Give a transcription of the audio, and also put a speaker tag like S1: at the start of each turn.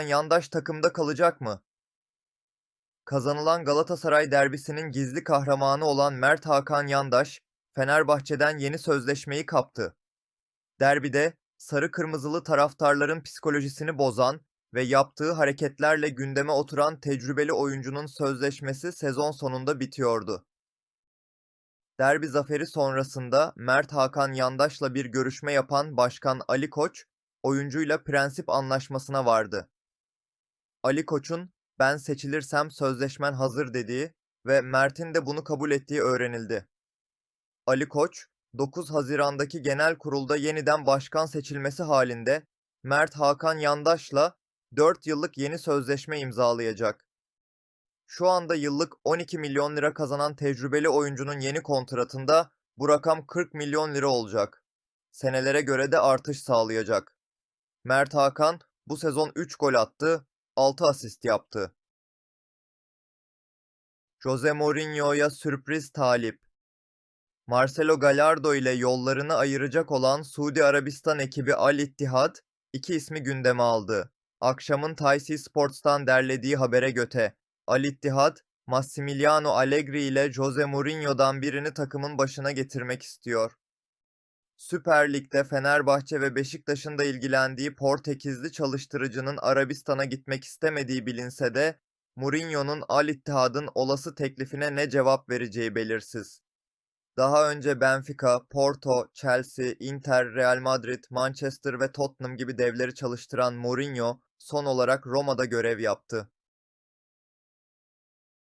S1: yandaş takımda kalacak mı? Kazanılan Galatasaray derbisinin gizli kahramanı olan Mert Hakan Yandaş, Fenerbahçe'den yeni sözleşmeyi kaptı. Derbide sarı kırmızılı taraftarların psikolojisini bozan ve yaptığı hareketlerle gündeme oturan tecrübeli oyuncunun sözleşmesi sezon sonunda bitiyordu. Derbi zaferi sonrasında Mert Hakan Yandaş'la bir görüşme yapan Başkan Ali Koç, oyuncuyla prensip anlaşmasına vardı. Ali Koç'un ben seçilirsem sözleşmen hazır dediği ve Mert'in de bunu kabul ettiği öğrenildi. Ali Koç, 9 Haziran'daki genel kurulda yeniden başkan seçilmesi halinde Mert Hakan Yandaş'la 4 yıllık yeni sözleşme imzalayacak. Şu anda yıllık 12 milyon lira kazanan tecrübeli oyuncunun yeni kontratında bu rakam 40 milyon lira olacak. Senelere göre de artış sağlayacak. Mert Hakan bu sezon 3 gol attı, 6 asist yaptı. Jose Mourinho'ya sürpriz talip. Marcelo Gallardo ile yollarını ayıracak olan Suudi Arabistan ekibi Al Ittihad iki ismi gündeme aldı. Akşamın Taysy Sports'tan derlediği habere göte Al Ittihad, Massimiliano Allegri ile Jose Mourinho'dan birini takımın başına getirmek istiyor. Süper Lig'de Fenerbahçe ve Beşiktaş'ın da ilgilendiği Portekizli çalıştırıcının Arabistan'a gitmek istemediği bilinse de Mourinho'nun Al Ittihad'ın olası teklifine ne cevap vereceği belirsiz. Daha önce Benfica, Porto, Chelsea, Inter, Real Madrid, Manchester ve Tottenham gibi devleri çalıştıran Mourinho son olarak Roma'da görev yaptı.